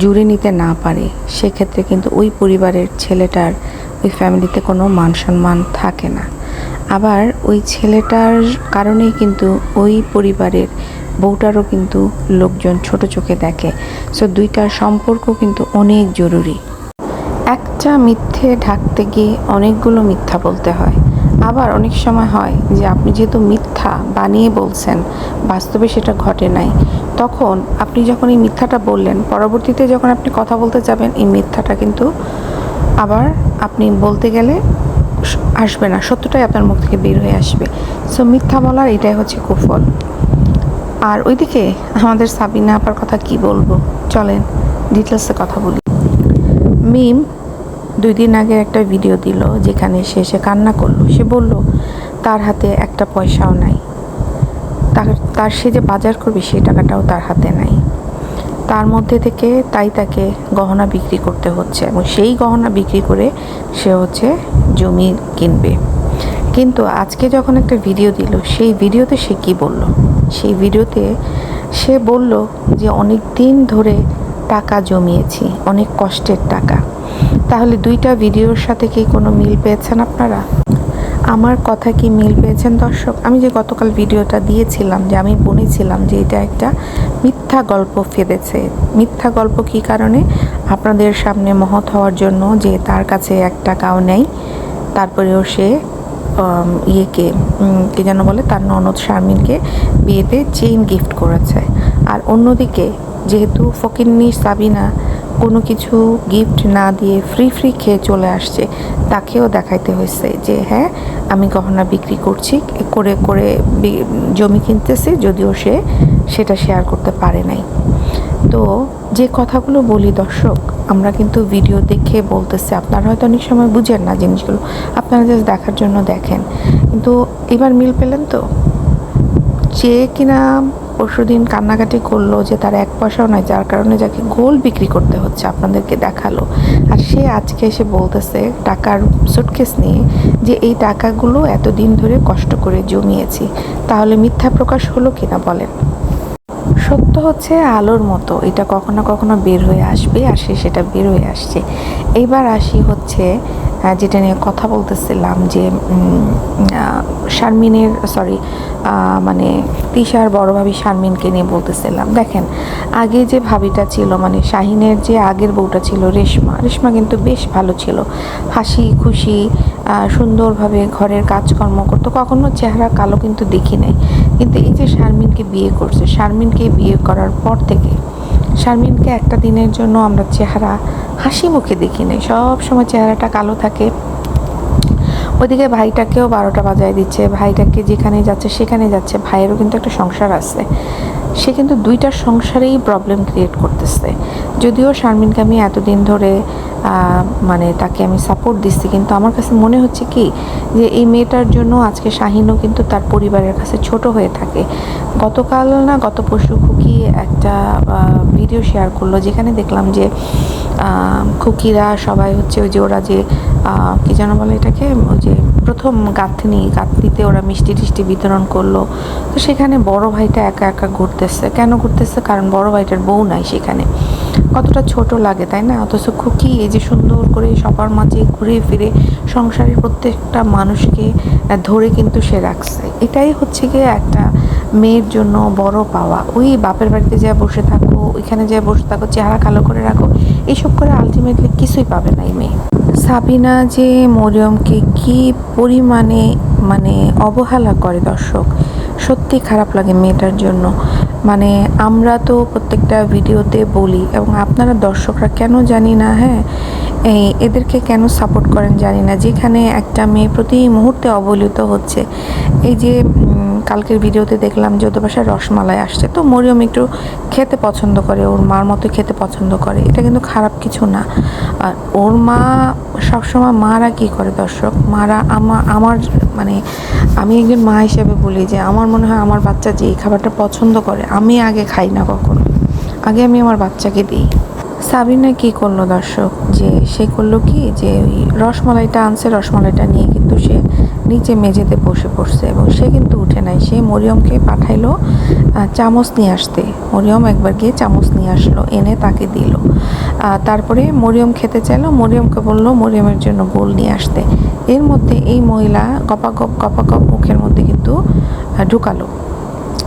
জুড়ে নিতে না পারে, সেক্ষেত্রে কিন্তু ওই পরিবারের ছেলেটার, ওই ফ্যামিলিতে কোনো মান সম্মান থাকে না। আবার ওই ছেলেটার কারণেই কিন্তু ওই পরিবারের বউটারও কিন্তু লোকজন ছোট চোখে দেখে। সো দুইটার সম্পর্ক কিন্তু অনেক জরুরি। একটা মিথ্যে ঢাকতে গিয়ে অনেকগুলো মিথ্যা বলতে হয়। আবার অনেক সময় হয় যে আপনি যেহেতু মিথ্যা বানিয়ে বলছেন, বাস্তবে সেটা ঘটে নাই। তখন আপনি যখন এই মিথ্যাটা বললেন, পরবর্তীতে যখন আপনি কথা বলতে যাবেন এই মিথ্যাটা কিন্তু আবার আপনি বলতে গেলে আসবে না। সত্যটাই আপনার মুখ থেকে বের হয়ে আসবে। সো মিথ্যা বলার এটাই হচ্ছে কুফল। আর ওইদিকে আমাদের সাবিনা আপার কথা কি বলব? চলেন ডিটেলসে কথা বলি। মিম দুই দিন আগে একটা ভিডিও দিল, যেখানে সে সে কান্না করল। সে বলল, তার হাতে একটা পয়সাও নাই। তার তার সে যে বাজার করবে সেই টাকাটাও তার হাতে নাই। তার মধ্যে থেকে তাই তাকে গহনা বিক্রি করতে হচ্ছে এবং সেই গহনা বিক্রি করে সে হচ্ছে জমি কিনবে। কিন্তু আজকে যখন একটা ভিডিও দিল, সেই ভিডিওতে সে কি বলল? সেই ভিডিওতে সে বলল যে অনেক দিন ধরে টাকা জমিয়েছি, অনেক কষ্টের টাকা। তাহলে দুইটা ভিডিওর সাথে কি কোনো মিল পেয়েছেন আপনারা? আমার কথা কি মিল পেয়েছেন দর্শক? আমি যে গতকাল ভিডিওটা দিয়েছিলাম, যে আমি বলেছিলাম যে এটা একটা মিথ্যা গল্প ফেলেছে মিথ্যা গল্প কি কারণে? আপনাদের সামনে মহৎ হওয়ার জন্য যে তার কাছে এক টাকাও নেই, তারপরেও সে ইয়েকে কে যেন বলে, তার ননদ শারমিনকে বিয়েতে চেইন গিফট করেছে। আর অন্যদিকে, যেহেতু ফকিন্নি সাবিনা কোনো কিছু গিফট না দিয়ে ফ্রি ফ্রি খেয়ে চলে আসছে, তাকেও দেখাইতে হয়েছে যে হ্যাঁ আমি গহনা বিক্রি করছি, করে করে জমি কিনতেছে, যদিও সে সেটা শেয়ার করতে পারে নাই। তো যে কথাগুলো বলি দর্শক, আমরা কিন্তু ভিডিও দেখে বলতেছি, আপনারা হয়তো অনেক সময় বুঝেন না জিনিসগুলো, আপনারা জাস্ট দেখার জন্য দেখেন। কিন্তু এবার মিল পেলেন তো? যে কিনা পরশুদিন কান্নাকাটি করল যে তার এক পয়সাও নাই যার কারণে যাকে গোল বিক্রি করতে হচ্ছে আপনাদেরকে দেখাল। আর সে আজকে এসে বলতেছে টাকার সুটকেস নিয়ে যে এই টাকাগুলো এতদিন ধরে কষ্ট করে জমিয়েছি, তাহলে মিথ্যা প্রকাশ হলো কিনা বলেন। সত্য হচ্ছে আলোর মতো, এটা কখনো কখনো বের হয়ে আসবে, আর সে সেটা বের হয়ে আসছে। এইবার আসি হচ্ছে যেটা নিয়ে কথা বলতেছিলাম যে শারমিনের সরি মানে তিশার বড় ভাবি শারমিনকে নিয়ে বলতেছিলাম। দেখেন, আগে যে ভাবিটা ছিল মানে শাহিনের যে আগের বউটা ছিল রেশমা রেশমা কিন্তু বেশ ভালো ছিল। হাসি, খুশি সুন্দরভাবে ঘরের কাজকর্ম করতো, কখনো চেহারা কালো কিন্তু দেখি নাই। কিন্তু এই যে শারমিনকে বিয়ে করছে, শারমিনকে বিয়ে করার পর থেকে শারমিনকে একটা দিনের জন্য আমরা চেহারা হাসি মুখে দেখি নাই। সবসময় চেহারাটা কালো থাকে। ওইদিকে ভাইটাকেও বারোটা বাজায় দিচ্ছে, ভাইটাকে যেখানে যাচ্ছে সেখানে যাচ্ছে, ভাইয়েরও কিন্তু একটা সংসার আছে। সে কিন্তু দুইটা সংসারেই প্রবলেম ক্রিয়েট করতেছে। যদিও শারমিনকে আমি এতদিন ধরে মানে তাকে আমি সাপোর্ট দিচ্ছি, কিন্তু আমার কাছে মনে হচ্ছে কি, যে এই মেয়েটার জন্য আজকে শাহিনও কিন্তু তার পরিবারের কাছে ছোট হয়ে থাকে। গতকাল না, গত পরশু খুকি একটা ভিডিও শেয়ার করল, যেখানে দেখলাম যে খুকিরা সবাই হচ্ছে ওই যে ওরা যে কি যেন বলে এটাকে? ওই যে প্রথম গাঁথনি, গাঁথনিতে ওরা মিষ্টি টিষ্টি বিতরণ করল। তো সেখানে বড় ভাইটা একা একা ঘুরতেছে। কেন ঘুরতেছে? কারণ বড় ভাইটার বউ নাই সেখানে। কতটা ছোট লাগে, তাই না? অথচ খুকি এই যে সুন্দর করে সবার মাঝে ঘুরে ফিরে সংসারের প্রত্যেকটা মানুষকে ধরে কিন্তু সে রাখছে। এটাই হচ্ছে গিয়ে একটা মেয়ের জন্য বড় পাওয়া। ওই বাপের বাড়িতে যা বসে থাকো, ওইখানে যা বসে থাকো, চেহারা কালো করে রাখো এইসব করে আলটিমেটলি কিছুই পাবে না এই মেয়ে। সাবিনা যে মরিয়মকে কি পরিমাণে মানে অবহেলা করে দর্শক? সত্যি খারাপ লাগে মেয়েটার জন্য। মানে আমরা তো প্রত্যেকটা ভিডিওতে বলি এবং আপনারা দর্শকরা কেন জানি না হ্যাঁ? এই এদেরকে কেন সাপোর্ট করেন জানি না। যেখানে একটা মেয়ে প্রতি মুহূর্তে অবহেলিত হচ্ছে। এই যে কালকের ভিডিওতে দেখলাম যে ওদের বাসায় রসমালাই আসছে। তো মরিয়ম একটু খেতে পছন্দ করে, ওর মার মতো খেতে পছন্দ করে। এটা কিন্তু খারাপ কিছু না। আর ওর মা সবসময় মারা কি করে দর্শক? মারা আমার আমার মানে আমি একজন মা হিসেবে বলি যে আমার মনে হয় আমার বাচ্চা যে এই খাবারটা পছন্দ করে, আমি আগে খাই না কখনো। আগে আমি আমার বাচ্চাকে দিই। সাবিনা কি করল দর্শক? যে সে করল কি? যে ওই রসমালাইটা আনছে, রসমালাইটা নিয়ে কিন্তু সে নিচে মেঝেতে বসে পড়ছে এবং সে কিন্তু উঠে নাই। সে মরিয়মকে পাঠাইলো চামচ নিয়ে আসতে। মরিয়ম একবার গিয়ে চামচ নিয়ে আসলো, এনে তাকে দিল। তারপরে মরিয়ম খেতে চাইলো, মরিয়মকে বলল, মরিয়মের জন্য বোল নিয়ে আসতে। এর মধ্যে এই মহিলা গপাগপ গপাগপ মুখের মধ্যে কিন্তু ঢুকালো।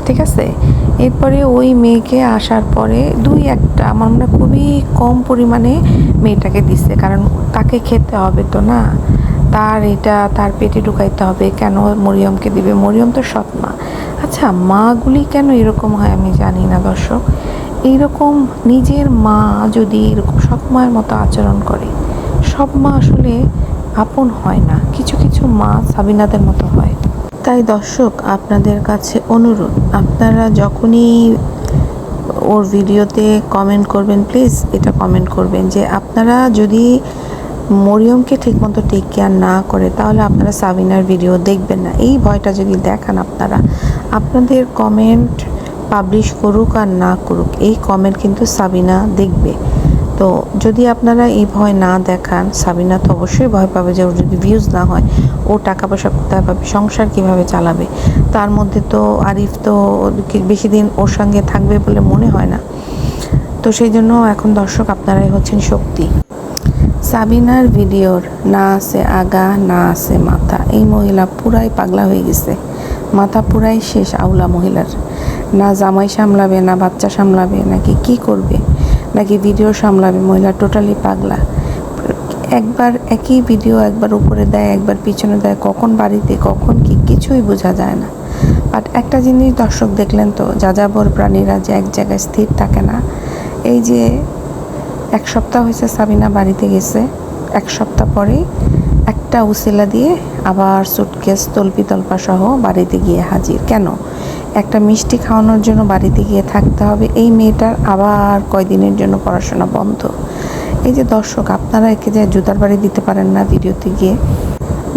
ঠিক আছে? এরপরে ওই মেয়েকে আসার পরে দুই একটা আমার মনে খুবই কম পরিমাণে মেয়েটাকে দিচ্ছে কারণ তাকে খেতে হবে তো না? তার এটা, তার পেটে ঢুকাইতে হবে, কেন মরিয়মকে দিবে? মরিয়ম তো সৎ মা। আচ্ছা মাগুলি কেন এরকম হয় আমি জানি না, দর্শক। এইরকম নিজের মা যদি এরকম সৎ মায়ের মতো আচরণ করে, সব মা আসলে আপন হয় না। কিছু কিছু মা সাবিনাদের মতো হয়। তাই দর্শক, আপনাদের কাছে অনুরোধ, আপনারা যখনই ওর ভিডিওতে কমেন্ট করবেন প্লিজ এটা কমেন্ট করবেন যে আপনারা যদি মরিয়মকে ঠিকমতো টেক কেয়ার না করে, তাহলে আপনারা সাবিনার ভিডিও দেখবেন না। এই ভয়টা যদি দেখান আপনারা, আপনাদের কমেন্ট পাবলিশ করুক আর না করুক, এই কমেন্ট কিন্তু সাবিনা দেখবে। তো যদি আপনারা এই ভয় না দেখান, সাবিনা তো অবশ্যই ভয় পাবে যে ওর যদি ভিউজ না হয়, ও টাকা পয়সা কোথায় পাবে, সংসার কীভাবে চালাবে? তার মধ্যে তো আরিফ তো বেশি দিন ওর সঙ্গে থাকবে বলে মনে হয় না। তো সেই জন্য এখন দর্শক আপনারাই হচ্ছেন শক্তি। সাবিনার ভিডিওর না আছে আগা, না আছে মাথা, এই মহিলা পুরাই পাগলা হয়ে গেছে। মাথা পুরাই শেষ আউলা মহিলার। না জামাই সামলাবে, না বাচ্চা সামলাবে, নাকি কি করবে? নাকি ভিডিও সামলাবে, মহিলা টোটালি পাগলা। একবার একই ভিডিও একবার উপরে দেয়, একবার পিছনে দেয়, কখন বাড়িতে, কখন কি, কিছুই বোঝা যায় না। বাট একটা জিনিস দর্শক দেখলেন তো, যাযাবর প্রাণীরা যে এক জায়গায় স্থির থাকে না, এই যে এক সপ্তাহ হয়েছে সাবিনা বাড়িতে গেছে, এক সপ্তাহ পরেই একটা উসিলা দিয়ে আবার সুটকেস তলপি তলপা সহ বাড়িতে গিয়ে হাজির। কেন? একটা মিষ্টি খাওয়ানোর জন্য বাড়িতে গিয়ে থাকতে হবে। এই মেয়েটার আবার কয়দিনের জন্য পড়াশোনা বন্ধ। এই যে দর্শক, আপনারা একে যে জুতার বাড়ি দিতে পারেন না ভিডিওতে গিয়ে।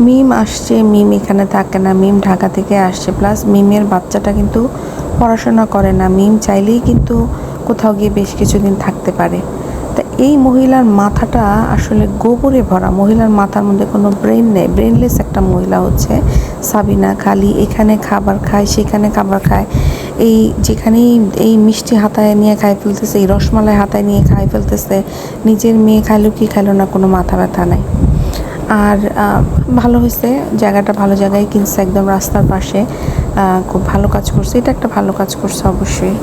মিম আসছে, মিম এখানে থাকে না, মিম ঢাকা থেকে আসছে। প্লাস মিমের বাচ্চাটা কিন্তু পড়াশোনা করে না। মিম চাইলেই কিন্তু কোথাও গিয়ে বেশ কিছুদিন থাকতে পারে। এই মহিলার মাথাটা আসলে গোবরে ভরা। মহিলার মাথার মধ্যে কোনো ব্রেন নেই। ব্রেনলেস একটা মহিলা হচ্ছে সাবিনা খালি। এখানে খাবার খায়, সেখানে খাবার খায়। এই যেখানেই এই মিষ্টি হাতায় নিয়ে খাই ফেলতেছে, এই রসমালাই হাতায় নিয়ে খাই ফেলতেছে, নিজের মেয়ে খাইলো কি খাইলো না কোনো মাথা ব্যথা নাই। আর ভালো হয়েছে। জায়গাটা ভালো জায়গায় কিনছে, একদম রাস্তার পাশে। খুব ভালো কাজ করছে। এটা একটা ভালো কাজ করছে অবশ্যই।